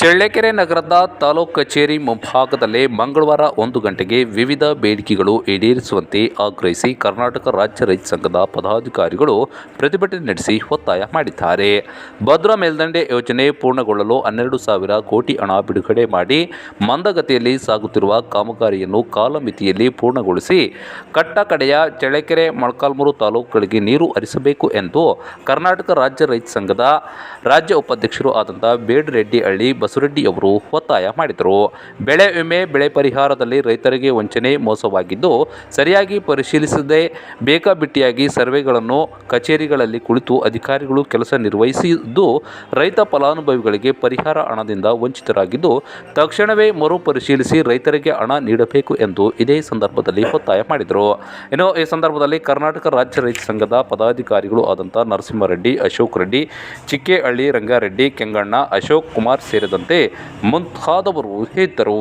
ಚಳ್ಳಕೆರೆ ನಗರದ ತಾಲೂಕು ಕಚೇರಿ ಮುಂಭಾಗದಲ್ಲೇ ಮಂಗಳವಾರ ಒಂದು ಗಂಟೆಗೆ ವಿವಿಧ ಬೇಡಿಕೆಗಳು ಈಡೇರಿಸುವಂತೆ ಆಗ್ರಹಿಸಿ ಕರ್ನಾಟಕ ರಾಜ್ಯ ರೈತ ಸಂಘದ ಪದಾಧಿಕಾರಿಗಳು ಪ್ರತಿಭಟನೆ ನಡೆಸಿ ಒತ್ತಾಯ ಮಾಡಿದ್ದಾರೆ. ಭದ್ರಾ ಮೇಲ್ದಂಡೆ ಯೋಜನೆ ಪೂರ್ಣಗೊಳ್ಳಲು ಹನ್ನೆರಡು ಸಾವಿರ ಕೋಟಿ ಹಣ ಬಿಡುಗಡೆ ಮಾಡಿ ಮಂದಗತಿಯಲ್ಲಿ ಸಾಗುತ್ತಿರುವ ಕಾಮಗಾರಿಯನ್ನು ಕಾಲಮಿತಿಯಲ್ಲಿ ಪೂರ್ಣಗೊಳಿಸಿ ಕಟ್ಟಕಡೆಯ ಚಳ್ಳಕೆರೆ ಮೊಳಕಾಲ್ಮೂರು ತಾಲೂಕುಗಳಿಗೆ ನೀರು ಹರಿಸಬೇಕು ಎಂದು ಕರ್ನಾಟಕ ರಾಜ್ಯ ರೈತ ಸಂಘದ ರಾಜ್ಯ ಉಪಾಧ್ಯಕ್ಷರು ಆದಂತಹ ಬೇಡರೆಡ್ಡಿ ಹಳ್ಳಿ ಬಸವರೆಡ್ಡಿ ಅವರು ಒತ್ತಾಯ ಮಾಡಿದರು. ಬೆಳೆ ವಿಮೆ, ಬೆಳೆ ಪರಿಹಾರದಲ್ಲಿ ರೈತರಿಗೆ ವಂಚನೆ ಮೋಸವಾಗಿದ್ದು, ಸರಿಯಾಗಿ ಪರಿಶೀಲಿಸದೆ ಬೇಕಾಬಿಟ್ಟಿಯಾಗಿ ಸರ್ವೆಗಳನ್ನು ಕಚೇರಿಗಳಲ್ಲಿ ಕುಳಿತು ಅಧಿಕಾರಿಗಳು ಕೆಲಸ ನಿರ್ವಹಿಸಿದ್ದು, ರೈತ ಫಲಾನುಭವಿಗಳಿಗೆ ಪರಿಹಾರ ಹಣದಿಂದ ವಂಚಿತರಾಗಿದ್ದು, ತಕ್ಷಣವೇ ಮರು ಪರಿಶೀಲಿಸಿ ರೈತರಿಗೆ ಹಣ ನೀಡಬೇಕು ಎಂದು ಇದೇ ಸಂದರ್ಭದಲ್ಲಿ ಒತ್ತಾಯ ಮಾಡಿದರು. ಇನ್ನು ಈ ಸಂದರ್ಭದಲ್ಲಿ ಕರ್ನಾಟಕ ರಾಜ್ಯ ರೈತ ಸಂಘದ ಪದಾಧಿಕಾರಿಗಳು ಆದಂಥ ನರಸಿಂಹರೆಡ್ಡಿ, ಅಶೋಕ್ ರೆಡ್ಡಿ, ಚಿಕ್ಕೇಹಳ್ಳಿ ರಂಗಾರೆಡ್ಡಿ, ಕೆಂಗಣ್ಣ, ಅಶೋಕ್ ಕುಮಾರ್ ಸೇರಿದಂತೆ ಮುಂತಾದವರು ಇದ್ದರು